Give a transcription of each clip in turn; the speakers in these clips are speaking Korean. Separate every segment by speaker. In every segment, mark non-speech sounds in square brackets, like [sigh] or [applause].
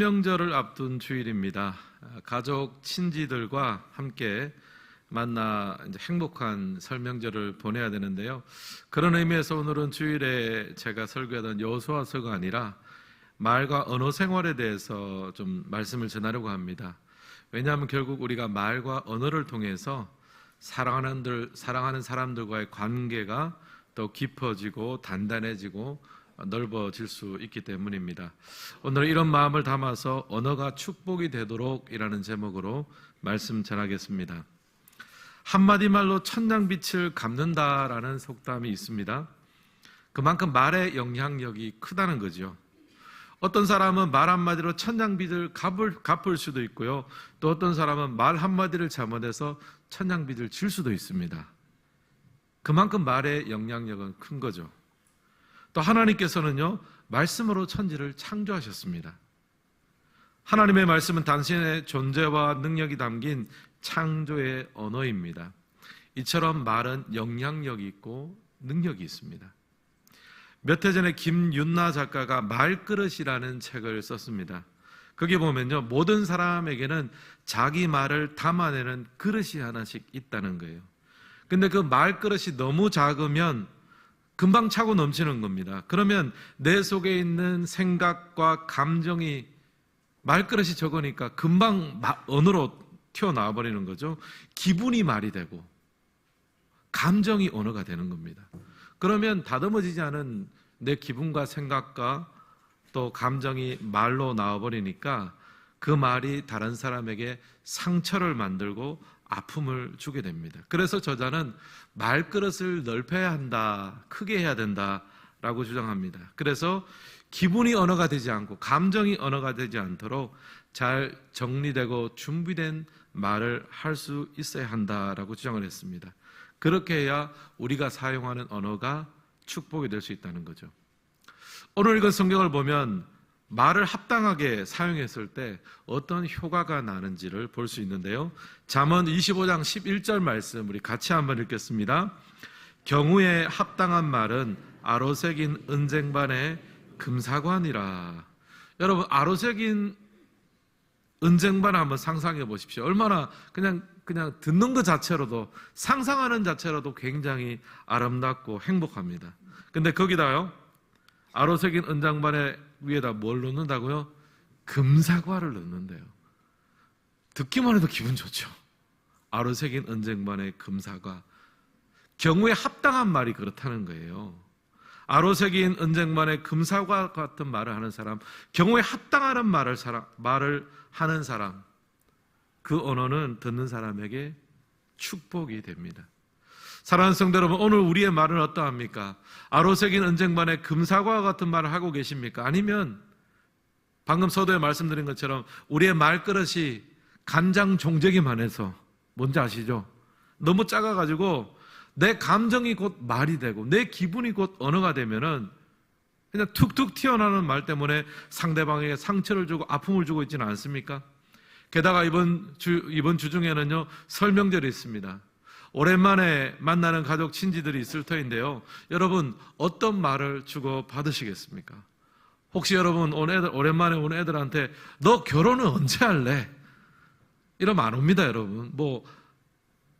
Speaker 1: 명절을 앞둔 주일입니다. 가족 친지들과 함께 만나 행복한 설명절을 보내야 되는데요. 그런 의미에서 오늘은 주일에 제가 설교하던 여호수아서가 아니라 말과 언어 생활에 대해서 좀 말씀을 전하려고 합니다. 왜냐하면 결국 우리가 말과 언어를 통해서 사랑하는 사랑하는 사람들과의 관계가 더 깊어지고 단단해지고 넓어질 수 있기 때문입니다. 오늘 이런 마음을 담아서 언어가 축복이 되도록이라는 제목으로 말씀 전하겠습니다. 한마디 말로 천냥빛을 갚는다라는 속담이 있습니다. 그만큼 말의 영향력이 크다는 거죠. 어떤 사람은 말 한마디로 천냥빚을 갚을, 갚을 수도 있고요. 또 어떤 사람은 말 한마디를 잘못해서 천냥빚을 질 수도 있습니다. 그만큼 말의 영향력은 큰 거죠. 또 하나님께서는요, 말씀으로 천지를 창조하셨습니다. 하나님의 말씀은 당신의 존재와 능력이 담긴 창조의 언어입니다. 이처럼 말은 영향력이 있고 능력이 있습니다. 몇 해 전에 김윤나 작가가 말그릇이라는 책을 썼습니다. 거기 보면요, 모든 사람에게는 자기 말을 담아내는 그릇이 하나씩 있다는 거예요. 근데 그 말그릇이 너무 작으면 금방 차고 넘치는 겁니다. 그러면 내 속에 있는 생각과 감정이 말그릇이 적으니까 금방 언어로 튀어나와 버리는 거죠. 기분이 말이 되고 감정이 언어가 되는 겁니다. 그러면 다듬어지지 않은 내 기분과 생각과 또 감정이 말로 나와 버리니까 그 말이 다른 사람에게 상처를 만들고 아픔을 주게 됩니다. 그래서 저자는 말그릇을 넓혀야 한다, 크게 해야 된다라고 주장합니다. 그래서 기분이 언어가 되지 않고 감정이 언어가 되지 않도록 잘 정리되고 준비된 말을 할 수 있어야 한다라고 주장을 했습니다. 그렇게 해야 우리가 사용하는 언어가 축복이 될 수 있다는 거죠. 오늘 읽은 성경을 보면 말을 합당하게 사용했을 때 어떤 효과가 나는지를 볼 수 있는데요. 잠언 25장 11절 말씀 우리 같이 한번 읽겠습니다. 경우에 합당한 말은 아로색인 은쟁반의 금사관이라. 여러분 아로색인 은쟁반 한번 상상해 보십시오. 얼마나 그냥 그냥 듣는 것 자체로도 상상하는 자체로도 굉장히 아름답고 행복합니다. 근데 거기다요. 아로색인 은장반의 위에다 뭘 넣는다고요? 금사과를 넣는데요. 듣기만 해도 기분 좋죠. 아로색인 은쟁반의 금사과. 경우에 합당한 말이 그렇다는 거예요. 아로색인 은쟁반의 금사과 같은 말을 하는 사람, 경우에 합당하는 말을, 사람, 말을 하는 사람, 그 언어는 듣는 사람에게 축복이 됩니다. 사랑하는 성도 여러분, 오늘 우리의 말은 어떠합니까? 아로색인 은쟁반의 금사과 같은 말을 하고 계십니까? 아니면 방금 서도에 말씀드린 것처럼 우리의 말그릇이 간장 종재기만 해서 뭔지 아시죠? 너무 작아가지고 내 감정이 곧 말이 되고 내 기분이 곧 언어가 되면은 그냥 툭툭 튀어나오는 말 때문에 상대방에게 상처를 주고 아픔을 주고 있지는 않습니까? 게다가 이번 주, 이번 주 중에는요, 설명절이 있습니다. 오랜만에 만나는 가족 친지들이 있을 터인데요. 여러분 어떤 말을 주고 받으시겠습니까? 혹시 여러분 온 애들 오랜만에 온 애들한테 너 결혼은 언제 할래? 이러면 안 옵니다, 여러분. 뭐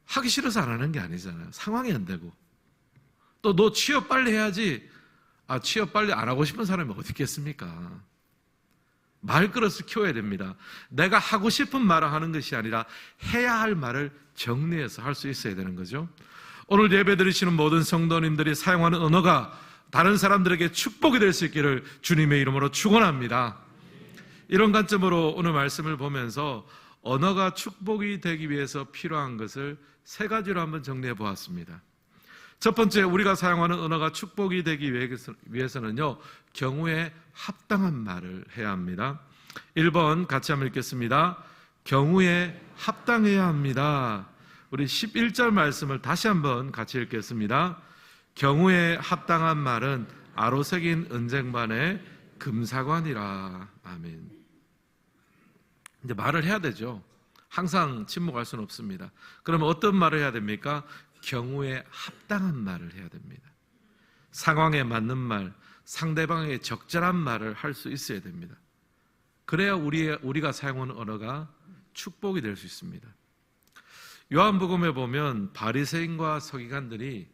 Speaker 1: 하기 싫어서 안 하는 게 아니잖아요. 상황이 안 되고. 또 너 취업 빨리 해야지. 아, 취업 빨리 안 하고 싶은 사람이 어디 있겠습니까? 말그릇을 키워야 됩니다. 내가 하고 싶은 말을 하는 것이 아니라 해야 할 말을 정리해서 할 수 있어야 되는 거죠. 오늘 예배 드리시는 모든 성도님들이 사용하는 언어가 다른 사람들에게 축복이 될 수 있기를 주님의 이름으로 축원합니다. 이런 관점으로 오늘 말씀을 보면서 언어가 축복이 되기 위해서 필요한 것을 세 가지로 한번 정리해 보았습니다. 첫 번째, 우리가 사용하는 언어가 축복이 되기 위해서는요, 경우에 합당한 말을 해야 합니다. 1번 같이 한번 읽겠습니다. 경우에 합당해야 합니다. 우리 11절 말씀을 다시 한번 같이 읽겠습니다. 경우에 합당한 말은 아로색인 은쟁반의 금사관이라. 아멘. 이제 말을 해야 되죠. 항상 침묵할 수는 없습니다. 그러면 어떤 말을 해야 됩니까? 경우에 합당한 말을 해야 됩니다. 상황에 맞는 말, 상대방에게 적절한 말을 할 수 있어야 됩니다. 그래야 우리 우리가 사용하는 언어가 축복이 될 수 있습니다. 요한복음에 보면 바리새인과 서기관들이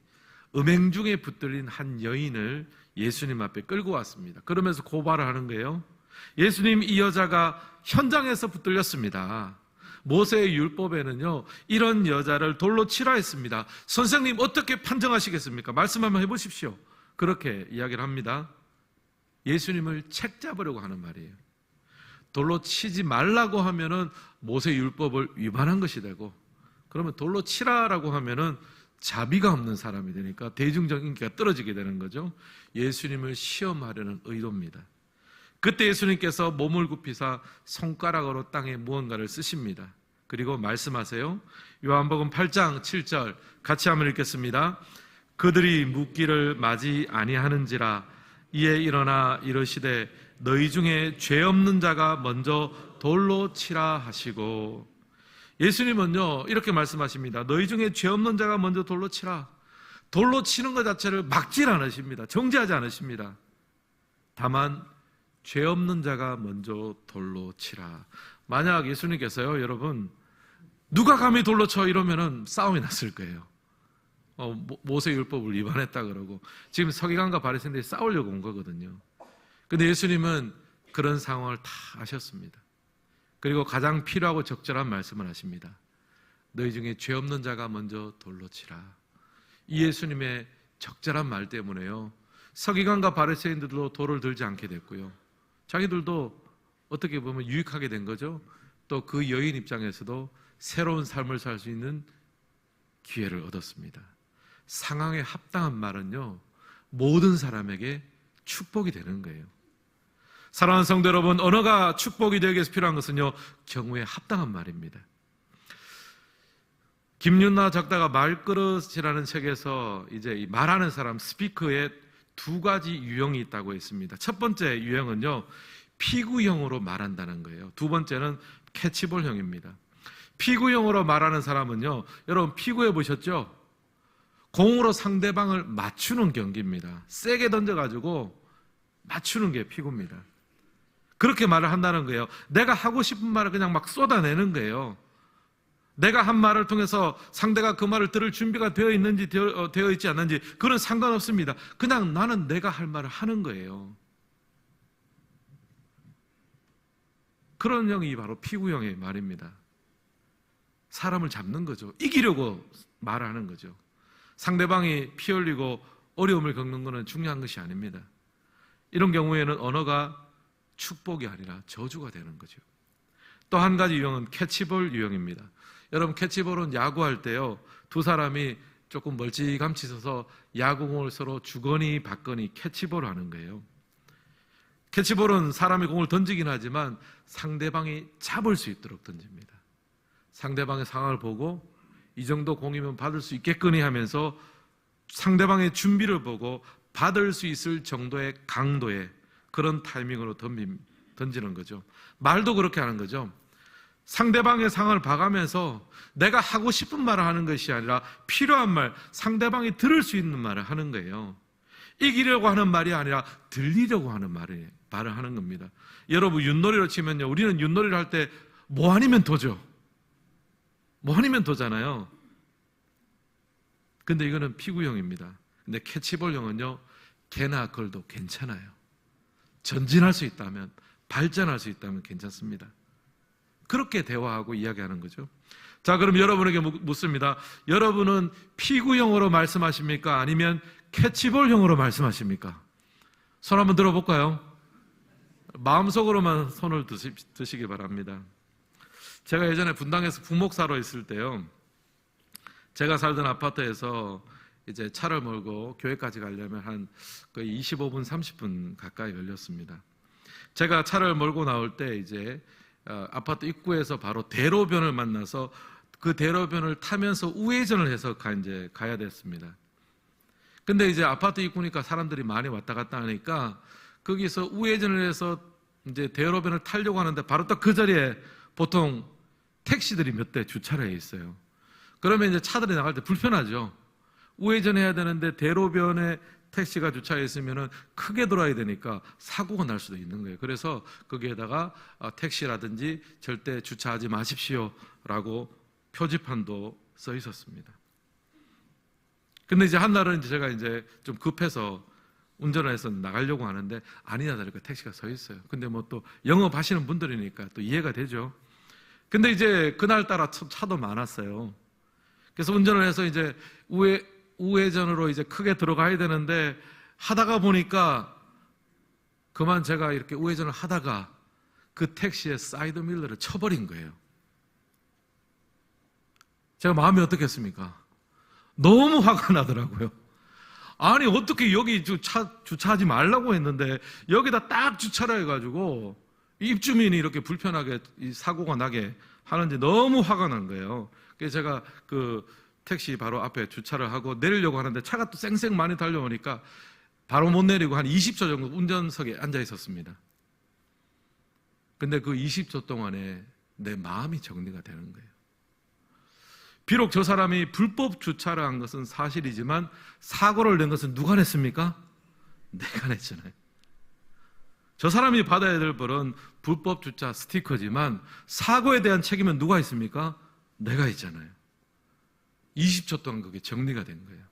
Speaker 1: 음행 중에 붙들린 한 여인을 예수님 앞에 끌고 왔습니다. 그러면서 고발을 하는 거예요. 예수님 이 여자가 현장에서 붙들렸습니다. 모세의 율법에는요, 이런 여자를 돌로 치라 했습니다. 선생님, 어떻게 판정하시겠습니까? 말씀 한번 해보십시오. 그렇게 이야기를 합니다. 예수님을 책 잡으려고 하는 말이에요. 돌로 치지 말라고 하면은 모세 율법을 위반한 것이 되고, 그러면 돌로 치라라고 하면은 자비가 없는 사람이 되니까 대중적 인기가 떨어지게 되는 거죠. 예수님을 시험하려는 의도입니다. 그때 예수님께서 몸을 굽히사 손가락으로 땅에 무언가를 쓰십니다. 그리고 말씀하세요. 요한복음 8장 7절 같이 한번 읽겠습니다. 그들이 묻기를 맞이 아니하는지라 이에 일어나 이르시되 너희 중에 죄 없는 자가 먼저 돌로 치라 하시고 예수님은요 이렇게 말씀하십니다. 너희 중에 죄 없는 자가 먼저 돌로 치라. 돌로 치는 것 자체를 막질 않으십니다. 정지하지 않으십니다. 다만 죄 없는 자가 먼저 돌로 치라. 만약 예수님께서요, 여러분, 누가 감히 돌로 쳐 이러면은 싸움이 났을 거예요. 어, 모- 모세 율법을 위반했다 그러고 지금 서기관과 바리새인들이 싸우려고 온 거거든요. 근데 예수님은 그런 상황을 다 아셨습니다. 그리고 가장 필요하고 적절한 말씀을 하십니다. 너희 중에 죄 없는 자가 먼저 돌로 치라. 이 예수님의 적절한 말 때문에요. 서기관과 바리새인들도 돌을 들지 않게 됐고요. 자기들도 어떻게 보면 유익하게 된 거죠. 또 그 여인 입장에서도 새로운 삶을 살 수 있는 기회를 얻었습니다. 상황에 합당한 말은요, 모든 사람에게 축복이 되는 거예요. 사랑하는 성도 여러분, 언어가 축복이 되기 위해서 필요한 것은요, 경우에 합당한 말입니다. 김윤나 작가가 말그릇이라는 책에서 이제 이 말하는 사람, 스피커의 두 가지 유형이 있다고 했습니다. 첫 번째 유형은요, 피구형으로 말한다는 거예요. 두 번째는 캐치볼형입니다. 피구형으로 말하는 사람은요, 여러분 피구해 보셨죠? 공으로 상대방을 맞추는 경기입니다. 세게 던져가지고 맞추는 게 피구입니다. 그렇게 말을 한다는 거예요. 내가 하고 싶은 말을 그냥 막 쏟아내는 거예요. 내가 한 말을 통해서 상대가 그 말을 들을 준비가 되어 있는지 되어, 어, 되어 있지 않는지 그런 상관없습니다. 그냥 나는 내가 할 말을 하는 거예요. 그런 형이 바로 피구형의 말입니다. 사람을 잡는 거죠. 이기려고 말을 하는 거죠. 상대방이 피 흘리고 어려움을 겪는 것은 중요한 것이 아닙니다. 이런 경우에는 언어가 축복이 아니라 저주가 되는 거죠. 또 한 가지 유형은 캐치볼 유형입니다. 여러분 캐치볼은 야구할 때요 두 사람이 조금 멀찌감치 서서 야구공을 서로 주거니 받거니 캐치볼을 하는 거예요. 캐치볼은 사람이 공을 던지긴 하지만 상대방이 잡을 수 있도록 던집니다. 상대방의 상황을 보고 이 정도 공이면 받을 수 있겠거니 하면서 상대방의 준비를 보고 받을 수 있을 정도의 강도의 그런 타이밍으로 던지는 거죠. 말도 그렇게 하는 거죠. 상대방의 상황을 봐가면서 내가 하고 싶은 말을 하는 것이 아니라 필요한 말, 상대방이 들을 수 있는 말을 하는 거예요. 이기려고 하는 말이 아니라 들리려고 하는 말을, 말을 하는 겁니다. 여러분, 윷놀이로 치면요. 우리는 윷놀이를 할 때 뭐 아니면 도죠. 뭐 아니면 도잖아요. 근데 이거는 피구형입니다. 근데 캐치볼형은요, 개나 걸도 괜찮아요. 전진할 수 있다면, 발전할 수 있다면 괜찮습니다. 그렇게 대화하고 이야기하는 거죠. 자, 그럼 여러분에게 묻습니다. 여러분은 피구형으로 말씀하십니까? 아니면 캐치볼형으로 말씀하십니까? 손 한번 들어볼까요? 마음속으로만 손을 드시, 드시기 바랍니다. 제가 예전에 분당에서 부목사로 있을 때요. 제가 살던 아파트에서 이제 차를 몰고 교회까지 가려면 한 거의 25분, 30분 가까이 걸렸습니다. 제가 차를 몰고 나올 때 이제 어, 아파트 입구에서 바로 대로변을 만나서 그 대로변을 타면서 우회전을 해서 가, 이제 가야 됐습니다. 근데 이제 아파트 입구니까 사람들이 많이 왔다 갔다 하니까 거기서 우회전을 해서 이제 대로변을 타려고 하는데 바로 딱 그 자리에 보통 택시들이 몇 대 주차를 해 있어요. 그러면 이제 차들이 나갈 때 불편하죠. 우회전해야 되는데 대로변에 택시가 주차해 있으면은 크게 돌아야 되니까 사고가 날 수도 있는 거예요. 그래서 거기에다가 어, 택시라든지 절대 주차하지 마십시오라고 표지판도 써 있었습니다. 근데 이제 한날은 제가 이제 좀 급해서 운전을 해서 나가려고 하는데 아니나 다를까 택시가 서 있어요. 근데 뭐 또 영업하시는 분들이니까 또 이해가 되죠. 근데 이제 그날따라 참 차도 많았어요. 그래서 운전을 해서 이제 우회, 우회전으로 이제 크게 들어가야 되는데 하다가 보니까 그만 제가 이렇게 우회전을 하다가 그 택시의 사이드 밀러를 쳐버린 거예요. 제가 마음이 어떻겠습니까? 너무 화가 나더라고요. 아니 어떻게 여기 주차 주차하지 말라고 했는데 여기다 딱 주차를 해가지고 입주민이 이렇게 불편하게 이 사고가 나게 하는지 너무 화가 난 거예요. 그래서 제가 그 택시 바로 앞에 주차를 하고 내리려고 하는데 차가 또 쌩쌩 많이 달려오니까 바로 못 내리고 한 20초 정도 운전석에 앉아 있었습니다. 근데 그 20초 동안에 내 마음이 정리가 되는 거예요. 비록 저 사람이 불법 주차를 한 것은 사실이지만 사고를 낸 것은 누가 냈습니까? 내가 냈잖아요. 저 사람이 받아야 될 벌은 불법 주차 스티커지만 사고에 대한 책임은 누가 있습니까? 내가 있잖아요. 20초 동안 그게 정리가 된 거예요.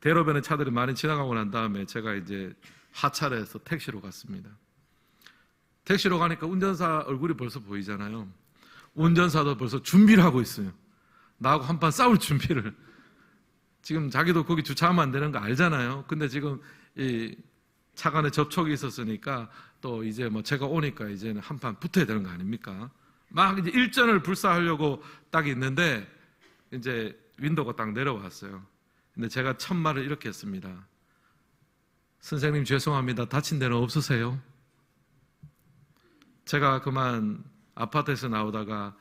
Speaker 1: 대로변에 차들이 많이 지나가고 난 다음에 제가 이제 하차를 해서 택시로 갔습니다. 택시로 가니까 운전사 얼굴이 벌써 보이잖아요. 운전사도 벌써 준비를 하고 있어요. 나하고 한판 싸울 준비를. 지금 자기도 거기 주차하면 안 되는 거 알잖아요. 근데 지금 이 차 간에 접촉이 있었으니까 또 이제 뭐 제가 오니까 이제는 한판 붙어야 되는 거 아닙니까? 막 이제 일전을 불사하려고 딱 있는데 이제 윈도우가 딱 내려왔어요. 근데 제가 첫 말을 이렇게 했습니다. 선생님 죄송합니다. 다친 데는 없으세요? 제가 그만 아파트에서 나오다가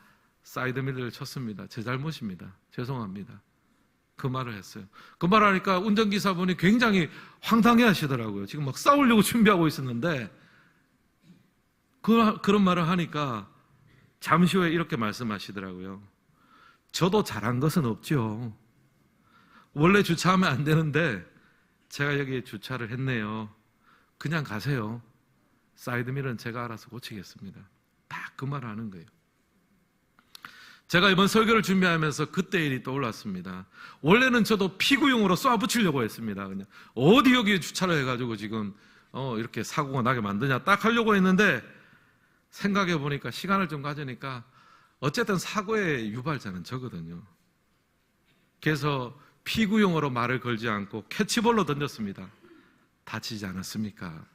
Speaker 1: 사이드밀러를 쳤습니다. 제 잘못입니다. 죄송합니다. 그 말을 했어요. 그 말을 하니까 운전기사분이 굉장히 황당해 하시더라고요. 지금 막 싸우려고 [laughs] 준비하고 있었는데, 그, 그런 말을 하니까 잠시 후에 이렇게 말씀하시더라고요. 저도 잘한 것은 없죠. 원래 주차하면 안 되는데, 제가 여기에 주차를 했네요. 그냥 가세요. 사이드밀러는 제가 알아서 고치겠습니다. 딱 그 말을 하는 거예요. 제가 이번 설교를 준비하면서 그때 일이 떠올랐습니다. 원래는 저도 피구용으로 쏴 붙이려고 했습니다. 그냥 어디 여기 주차를 해가지고 지금 어 이렇게 사고가 나게 만드냐 딱 하려고 했는데 생각해 보니까 시간을 좀 가지니까 어쨌든 사고의 유발자는 저거든요. 그래서 피구용으로 말을 걸지 않고 캐치볼로 던졌습니다. 다치지 않았습니까?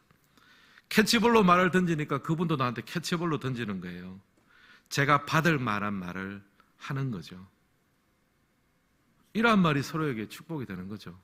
Speaker 1: 캐치볼로 말을 던지니까 그분도 나한테 캐치볼로 던지는 거예요. 제가 받을 만한 말을 하는 거죠. 이러한 말이 서로에게 축복이 되는 거죠.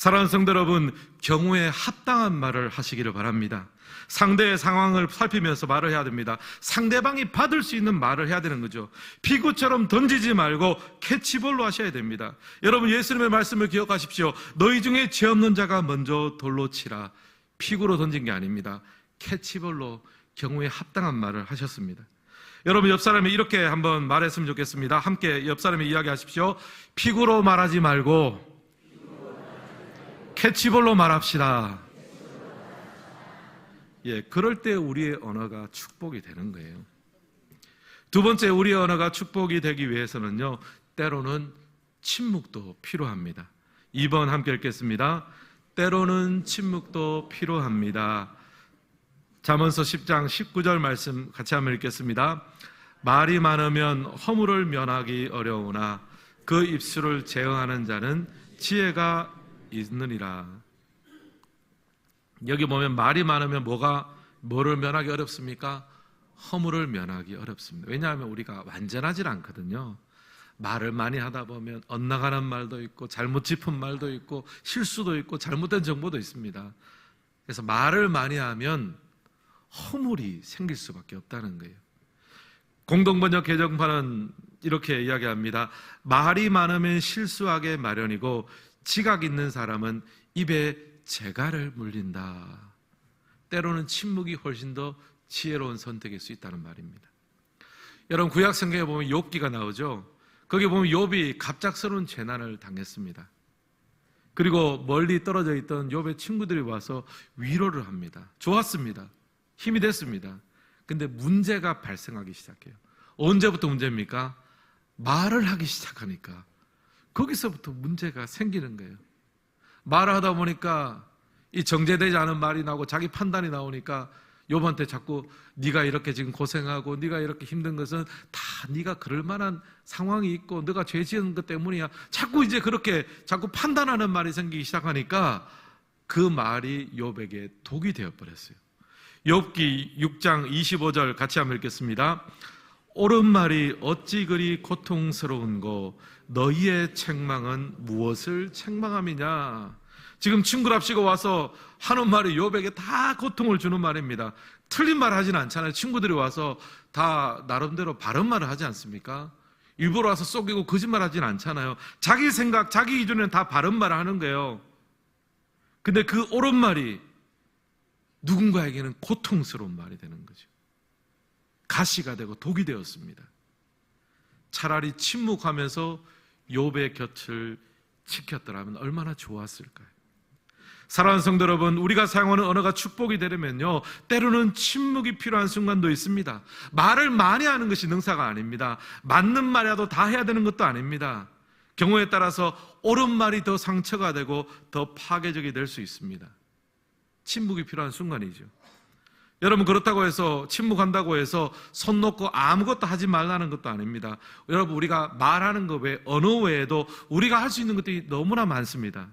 Speaker 1: 사랑하는 성도 여러분, 경우에 합당한 말을 하시기를 바랍니다. 상대의 상황을 살피면서 말을 해야 됩니다. 상대방이 받을 수 있는 말을 해야 되는 거죠. 피구처럼 던지지 말고 캐치볼로 하셔야 됩니다. 여러분, 예수님의 말씀을 기억하십시오. 너희 중에 죄 없는 자가 먼저 돌로 치라. 피구로 던진 게 아닙니다. 캐치볼로 경우에 합당한 말을 하셨습니다. 여러분 옆 사람이 이렇게 한번 말했으면 좋겠습니다. 함께 옆 사람이 이야기하십시오. 피구로 말하지 말고 캐치볼로 말합시다. 예, 그럴 때 우리의 언어가 축복이 되는 거예요. 두 번째 우리의 언어가 축복이 되기 위해서는요. 때로는 침묵도 필요합니다. 2번 함께 읽겠습니다. 때로는 침묵도 필요합니다. 잠언서 10장 19절 말씀 같이 한번 읽겠습니다. 말이 많으면 허물을 면하기 어려우나 그 입술을 제어하는 자는 지혜가 있느니라. 여기 보면 말이 많으면 뭐가 뭐를 면하기 어렵습니까? 허물을 면하기 어렵습니다. 왜냐하면 우리가 완전하지 않거든요. 말을 많이 하다 보면 엇나가는 말도 있고 잘못 짚은 말도 있고 실수도 있고 잘못된 정보도 있습니다. 그래서 말을 많이 하면 허물이 생길 수밖에 없다는 거예요. 공동번역 개정판은 이렇게 이야기합니다. 말이 많으면 실수하게 마련이고 지각 있는 사람은 입에 재갈을 물린다. 때로는 침묵이 훨씬 더 지혜로운 선택일 수 있다는 말입니다. 여러분 구약 성경에 보면 욥기가 나오죠. 거기 보면 욥이 갑작스러운 재난을 당했습니다. 그리고 멀리 떨어져 있던 욥의 친구들이 와서 위로를 합니다. 좋았습니다. 힘이 됐습니다. 근데 문제가 발생하기 시작해요. 언제부터 문제입니까? 말을 하기 시작하니까 거기서부터 문제가 생기는 거예요. 말을 하다 보니까 이 정제되지 않은 말이 나오고 자기 판단이 나오니까 욥한테 자꾸 네가 이렇게 지금 고생하고 네가 이렇게 힘든 것은 다 네가 그럴 만한 상황이 있고 네가 죄 지은 것 때문이야. 자꾸 이제 그렇게 자꾸 판단하는 말이 생기기 시작하니까 그 말이 욥에게 독이 되어 버렸어요. 욥기 6장 25절 같이 한번 읽겠습니다. 옳은 말이 어찌 그리 고통스러운고 너희의 책망은 무엇을 책망함이냐? 지금 친구랍시고 와서 하는 말이 욥에게 다 고통을 주는 말입니다. 틀린 말 하진 않잖아요. 친구들이 와서 다 나름대로 바른 말을 하지 않습니까? 일부러 와서 속이고 거짓말 하진 않잖아요. 자기 생각, 자기 기준에는 다 바른 말을 하는 거예요. 근데 그 옳은 말이 누군가에게는 고통스러운 말이 되는 거죠. 가시가 되고 독이 되었습니다. 차라리 침묵하면서 욥의 곁을 지켰더라면 얼마나 좋았을까요? 사랑하는 성도 여러분, 우리가 사용하는 언어가 축복이 되려면요, 때로는 침묵이 필요한 순간도 있습니다. 말을 많이 하는 것이 능사가 아닙니다. 맞는 말이라도 다 해야 되는 것도 아닙니다. 경우에 따라서 옳은 말이 더 상처가 되고 더 파괴적이 될 수 있습니다. 침묵이 필요한 순간이죠. 여러분 그렇다고 해서 침묵한다고 해서 손 놓고 아무것도 하지 말라는 것도 아닙니다. 여러분 우리가 말하는 것 외에 언어 외에도 우리가 할 수 있는 것들이 너무나 많습니다.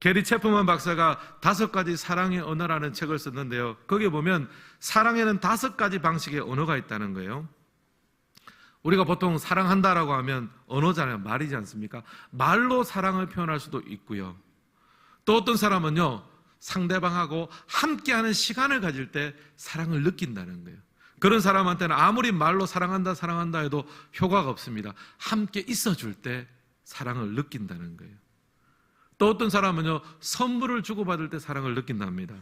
Speaker 1: 게리 체프만 박사가 다섯 가지 사랑의 언어라는 책을 썼는데요. 거기에 보면 사랑에는 다섯 가지 방식의 언어가 있다는 거예요. 우리가 보통 사랑한다라고 하면 언어잖아요. 말이지 않습니까? 말로 사랑을 표현할 수도 있고요. 또 어떤 사람은요, 상대방하고 함께하는 시간을 가질 때 사랑을 느낀다는 거예요. 그런 사람한테는 아무리 말로 사랑한다, 사랑한다 해도 효과가 없습니다. 함께 있어줄 때 사랑을 느낀다는 거예요. 또 어떤 사람은요, 선물을 주고받을 때 사랑을 느낀답니다.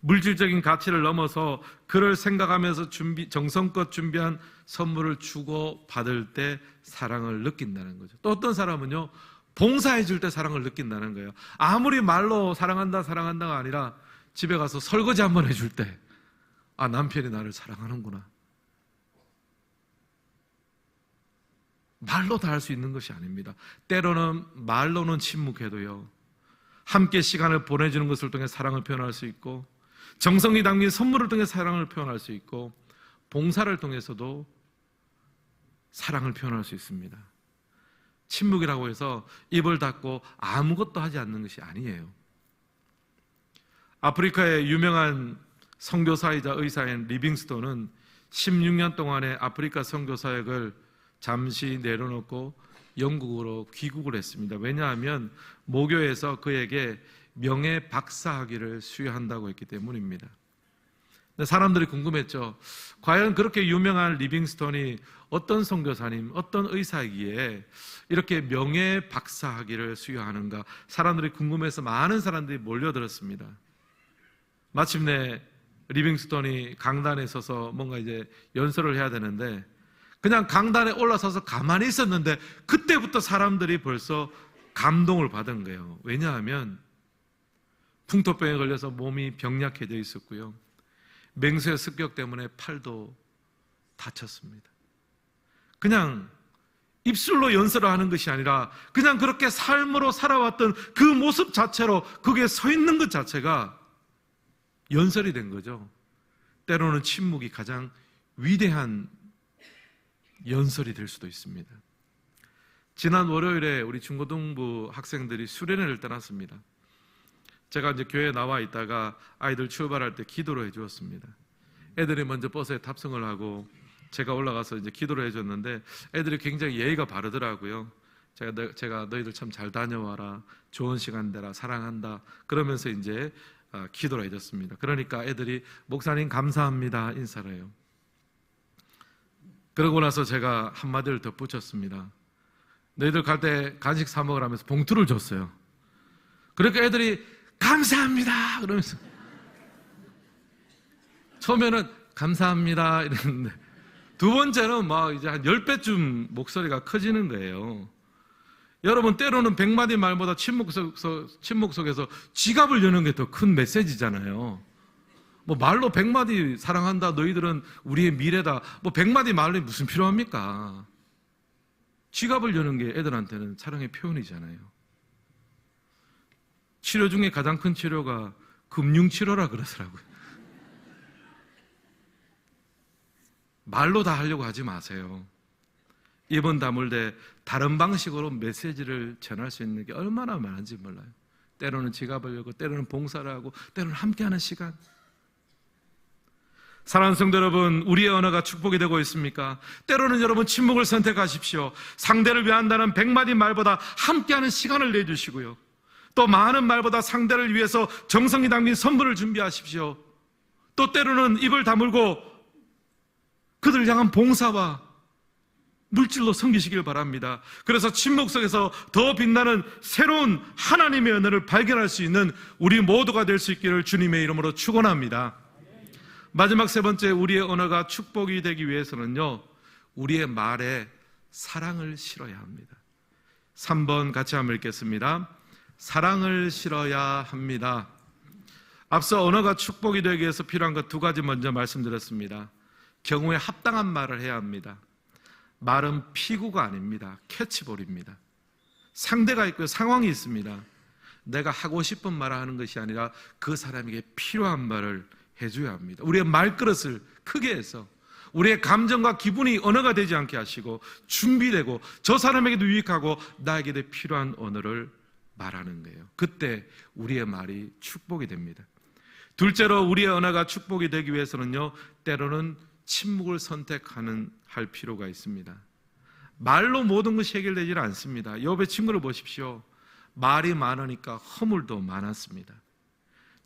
Speaker 1: 물질적인 가치를 넘어서 그를 생각하면서 준비, 정성껏 준비한 선물을 주고 받을 때 사랑을 느낀다는 거죠. 또 어떤 사람은요, 봉사해 줄 때 사랑을 느낀다는 거예요. 아무리 말로 사랑한다, 사랑한다가 아니라 집에 가서 설거지 한번 해줄 때, 아, 남편이 나를 사랑하는구나. 말로 다 할 수 있는 것이 아닙니다. 때로는 말로는 침묵해도요. 함께 시간을 보내주는 것을 통해 사랑을 표현할 수 있고 정성이 담긴 선물을 통해 사랑을 표현할 수 있고 봉사를 통해서도 사랑을 표현할 수 있습니다. 침묵이라고 해서 입을 닫고 아무것도 하지 않는 것이 아니에요. 아프리카의 유명한 선교사이자 의사인 리빙스톤은 16년 동안의 아프리카 선교 사역을 잠시 내려놓고 영국으로 귀국을 했습니다. 왜냐하면 모교에서 그에게 명예 박사학위를 수여한다고 했기 때문입니다. 사람들이 궁금했죠. 과연 그렇게 유명한 리빙스톤이 어떤 선교사님, 어떤 의사이기에 이렇게 명예 박사학위를 수여하는가? 사람들이 궁금해서 많은 사람들이 몰려들었습니다. 마침내 리빙스톤이 강단에 서서 뭔가 이제 연설을 해야 되는데 그냥 강단에 올라서서 가만히 있었는데 그때부터 사람들이 벌써 감동을 받은 거예요. 왜냐하면 풍토병에 걸려서 몸이 병약해져 있었고요. 맹수의 습격 때문에 팔도 다쳤습니다. 그냥 입술로 연설을 하는 것이 아니라 그냥 그렇게 삶으로 살아왔던 그 모습 자체로 거기에 서 있는 것 자체가 연설이 된 거죠. 때로는 침묵이 가장 위대한 연설이 될 수도 있습니다. 지난 월요일에 우리 중고등부 학생들이 수련회를 떠났습니다. 제가 이제 교회에 나와 있다가 아이들 출발할 때 기도를 해주었습니다. 애들이 먼저 버스에 탑승을 하고 제가 올라가서 이제 기도를 해줬는데 애들이 굉장히 예의가 바르더라고요. 제가 너, 제가 너희들 참 잘 다녀와라, 좋은 시간 되라, 사랑한다. 그러면서 이제 아, 기도를 해줬습니다. 그러니까 애들이 목사님 감사합니다 인사를 해요. 그러고 나서 제가 한마디를 덧붙였습니다. 너희들 갈 때 간식 사 먹으라면서 봉투를 줬어요. 그러니까 애들이 감사합니다 그러면서 처음에는 감사합니다 이랬는데 두 번째는 막 이제 한 10배쯤 목소리가 커지는 거예요. 여러분 때로는 백마디 말보다 침묵 속에서, 침묵 속에서 지갑을 여는 게 더 큰 메시지잖아요. 뭐 말로 백마디 사랑한다 너희들은 우리의 미래다 뭐 백마디 말이 무슨 필요합니까? 지갑을 여는 게 애들한테는 사랑의 표현이잖아요. 치료 중에 가장 큰 치료가 금융치료라 그러더라고요. 말로 다 하려고 하지 마세요. 입은 다물되 다른 방식으로 메시지를 전할 수 있는 게 얼마나 많은지 몰라요. 때로는 지갑을 열고, 때로는 봉사를 하고, 때로는 함께하는 시간. 사랑하는 성도 여러분, 우리의 언어가 축복이 되고 있습니까? 때로는 여러분 침묵을 선택하십시오. 상대를 위한다는 백마디 말보다 함께하는 시간을 내주시고요. 또 많은 말보다 상대를 위해서 정성이 담긴 선물을 준비하십시오. 또 때로는 입을 다물고 그들을 향한 봉사와 물질로 섬기시길 바랍니다. 그래서 침묵 속에서 더 빛나는 새로운 하나님의 은혜를 발견할 수 있는 우리 모두가 될 수 있기를 주님의 이름으로 축원합니다. 마지막 세 번째 우리의 언어가 축복이 되기 위해서는요. 우리의 말에 사랑을 실어야 합니다. 3번 같이 한번 읽겠습니다. 사랑을 실어야 합니다. 앞서 언어가 축복이 되기 위해서 필요한 것 두 가지 먼저 말씀드렸습니다. 경우에 합당한 말을 해야 합니다. 말은 피구가 아닙니다. 캐치볼입니다. 상대가 있고 상황이 있습니다. 내가 하고 싶은 말을 하는 것이 아니라 그 사람에게 필요한 말을 해줘야 합니다. 우리의 말그릇을 크게 해서 우리의 감정과 기분이 언어가 되지 않게 하시고 준비되고 저 사람에게도 유익하고 나에게도 필요한 언어를 말하는 거예요. 그때 우리의 말이 축복이 됩니다. 둘째로 우리의 언어가 축복이 되기 위해서는요, 때로는 침묵을 선택하는 할 필요가 있습니다. 말로 모든 것이 해결되지 않습니다. 옆에 친구를 보십시오. 말이 많으니까 허물도 많았습니다.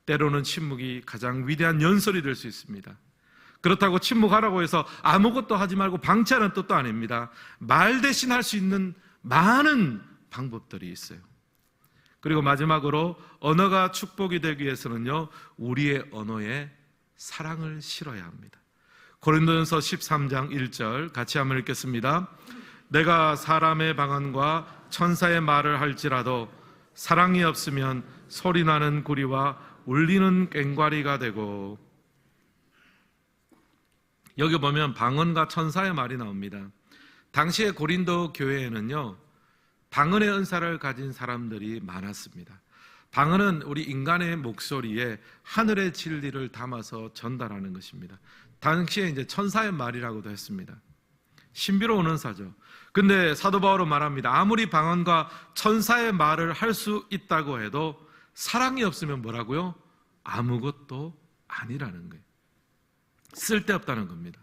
Speaker 1: 때로는 침묵이 가장 위대한 연설이 될 수 있습니다. 그렇다고 침묵하라고 해서 아무것도 하지 말고 방치하는 뜻도 아닙니다. 말 대신 할 수 있는 많은 방법들이 있어요. 그리고 마지막으로 언어가 축복이 되기 위해서는요, 우리의 언어에 사랑을 실어야 합니다. 고린도전서 13장 1절 같이 한번 읽겠습니다. 내가 사람의 방언과 천사의 말을 할지라도 사랑이 없으면 소리나는 구리와 울리는 꽹과리가 되고 여기 보면 방언과 천사의 말이 나옵니다. 당시의 고린도 교회에는요. 방언의 은사를 가진 사람들이 많았습니다. 방언은 우리 인간의 목소리에 하늘의 진리를 담아서 전달하는 것입니다. 당시에 이제 천사의 말이라고도 했습니다. 신비로운 은사죠. 근데 사도 바울은 말합니다. 아무리 방언과 천사의 말을 할 수 있다고 해도 사랑이 없으면 뭐라고요? 아무것도 아니라는 거예요. 쓸데없다는 겁니다.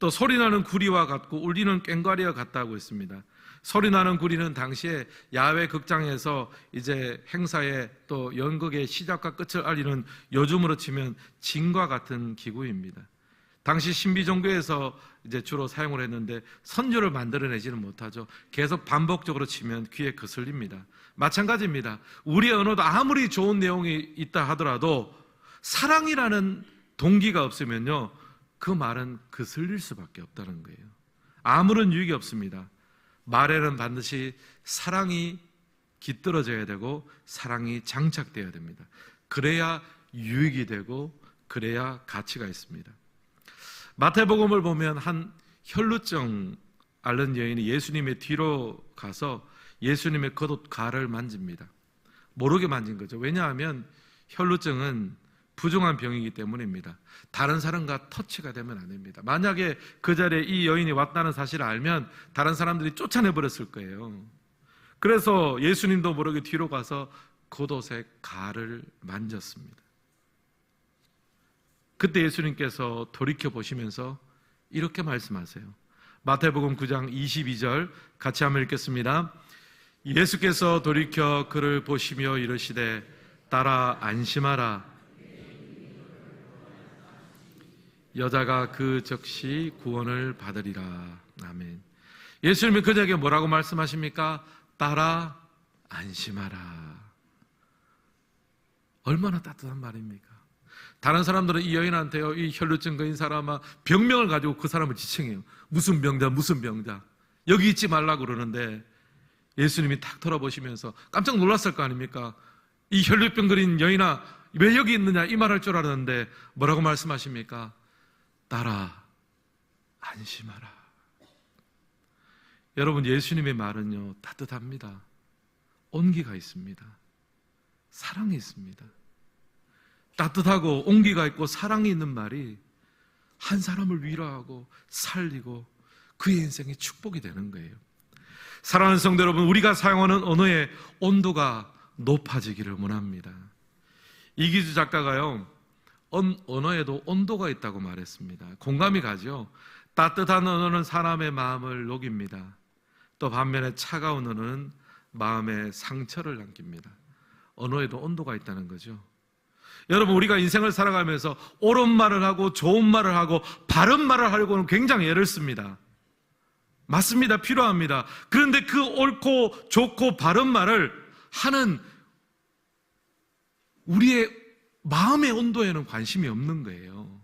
Speaker 1: 또 소리나는 구리와 같고 울리는 꽹과리와 같다고 했습니다. 소리 나는 구리는 당시에 야외 극장에서 이제 행사의 또 연극의 시작과 끝을 알리는 요즘으로 치면 진과 같은 기구입니다. 당시 신비 종교에서 이제 주로 사용을 했는데 선율을 만들어내지는 못하죠. 계속 반복적으로 치면 귀에 거슬립니다. 마찬가지입니다. 우리의 언어도 아무리 좋은 내용이 있다 하더라도 사랑이라는 동기가 없으면요. 그 말은 거슬릴 수밖에 없다는 거예요. 아무런 유익이 없습니다. 말에는 반드시 사랑이 깃들어져야 되고 사랑이 장착되어야 됩니다. 그래야 유익이 되고 그래야 가치가 있습니다. 마태복음을 보면 한 혈루증 앓는 여인이 예수님의 뒤로 가서 예수님의 겉옷 가를 만집니다. 모르게 만진 거죠. 왜냐하면 혈루증은 부정한 병이기 때문입니다. 다른 사람과 터치가 되면 안 됩니다. 만약에 그 자리에 이 여인이 왔다는 사실을 알면 다른 사람들이 쫓아내 버렸을 거예요. 그래서 예수님도 모르게 뒤로 가서 겉옷의 가를 만졌습니다. 그때 예수님께서 돌이켜 보시면서 이렇게 말씀하세요. 마태복음 9장 22절 같이 한번 읽겠습니다. 예수께서 돌이켜 그를 보시며 이르시되 따라 안심하라 여자가 그 즉시 구원을 받으리라. 아멘. 예수님이 그자에게 뭐라고 말씀하십니까? 따라 안심하라. 얼마나 따뜻한 말입니까? 다른 사람들은 이 여인한테요, 이 혈루증 거인 사람아, 병명을 가지고 그 사람을 지칭해요. 무슨 병자, 무슨 병자. 여기 있지 말라 그러는데, 예수님이 탁 돌아보시면서 깜짝 놀랐을 거 아닙니까? 이 혈류병 그린 여인아 왜 여기 있느냐 이 말할 줄 알았는데 뭐라고 말씀하십니까? 딸아 안심하라. 여러분 예수님의 말은요 따뜻합니다. 온기가 있습니다. 사랑이 있습니다. 따뜻하고 온기가 있고 사랑이 있는 말이 한 사람을 위로하고 살리고 그의 인생에 축복이 되는 거예요. 사랑하는 성도 여러분, 우리가 사용하는 언어의 온도가 높아지기를 원합니다. 이기주 작가가요, 언, 언어에도 온도가 있다고 말했습니다. 공감이 가죠. 따뜻한 언어는 사람의 마음을 녹입니다. 또 반면에 차가운 언어는 마음에 상처를 남깁니다. 언어에도 온도가 있다는 거죠. 여러분, 우리가 인생을 살아가면서 옳은 말을 하고 좋은 말을 하고 바른 말을 하려고는 굉장히 애를 씁니다. 맞습니다. 필요합니다. 그런데 그 옳고 좋고 바른 말을 하는 우리의 마음의 온도에는 관심이 없는 거예요.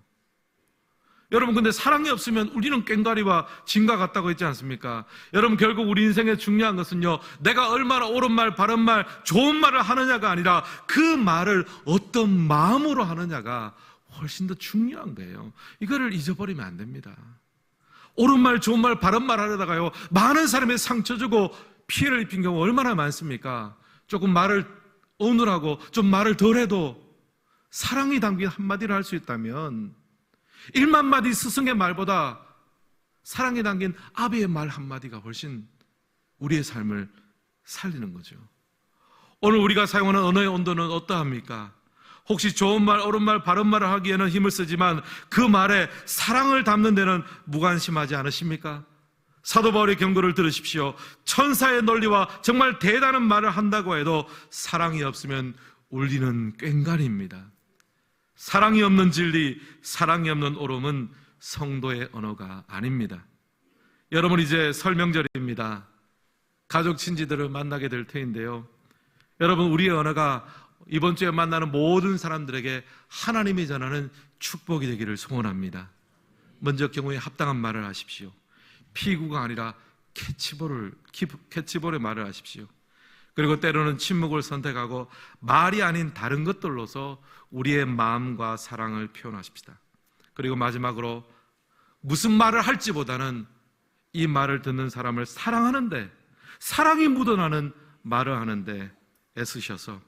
Speaker 1: 여러분, 근데 사랑이 없으면 우리는 꽹과리와 진과 같다고 했지 않습니까? 여러분, 결국 우리 인생에 중요한 것은요, 내가 얼마나 옳은 말, 바른 말, 좋은 말을 하느냐가 아니라 그 말을 어떤 마음으로 하느냐가 훨씬 더 중요한 거예요. 이거를 잊어버리면 안 됩니다. 옳은 말, 좋은 말, 바른 말 하려다가요, 많은 사람의 상처 주고 피해를 입힌 경우 얼마나 많습니까? 조금 말을 어눌하고 좀 말을 덜 해도 사랑이 담긴 한마디를 할 수 있다면 1만 마디 스승의 말보다 사랑이 담긴 아비의 말 한마디가 훨씬 우리의 삶을 살리는 거죠. 오늘 우리가 사용하는 언어의 온도는 어떠합니까? 혹시 좋은 말, 옳은 말, 바른 말을 하기에는 힘을 쓰지만 그 말에 사랑을 담는 데는 무관심하지 않으십니까? 사도 바울의 경고를 들으십시오. 천사의 논리와 정말 대단한 말을 한다고 해도 사랑이 없으면 울리는 꽹과리입니다. 사랑이 없는 진리, 사랑이 없는 오름은 성도의 언어가 아닙니다. 여러분 이제 설명절입니다. 가족 친지들을 만나게 될 테인데요. 여러분 우리의 언어가 이번 주에 만나는 모든 사람들에게 하나님이 전하는 축복이 되기를 소원합니다. 먼저 경우에 합당한 말을 하십시오. 피구가 아니라 캐치볼을 캐치볼의 말을 하십시오. 그리고 때로는 침묵을 선택하고 말이 아닌 다른 것들로서 우리의 마음과 사랑을 표현하십시다. 그리고 마지막으로 무슨 말을 할지보다는 이 말을 듣는 사람을 사랑하는데 사랑이 묻어나는 말을 하는데 애쓰셔서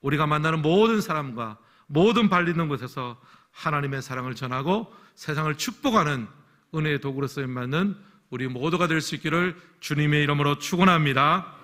Speaker 1: 우리가 만나는 모든 사람과 모든 발리는 곳에서 하나님의 사랑을 전하고 세상을 축복하는 은혜의 도구로 쓰임 받는 우리 모두가 될 수 있기를 주님의 이름으로 축원합니다.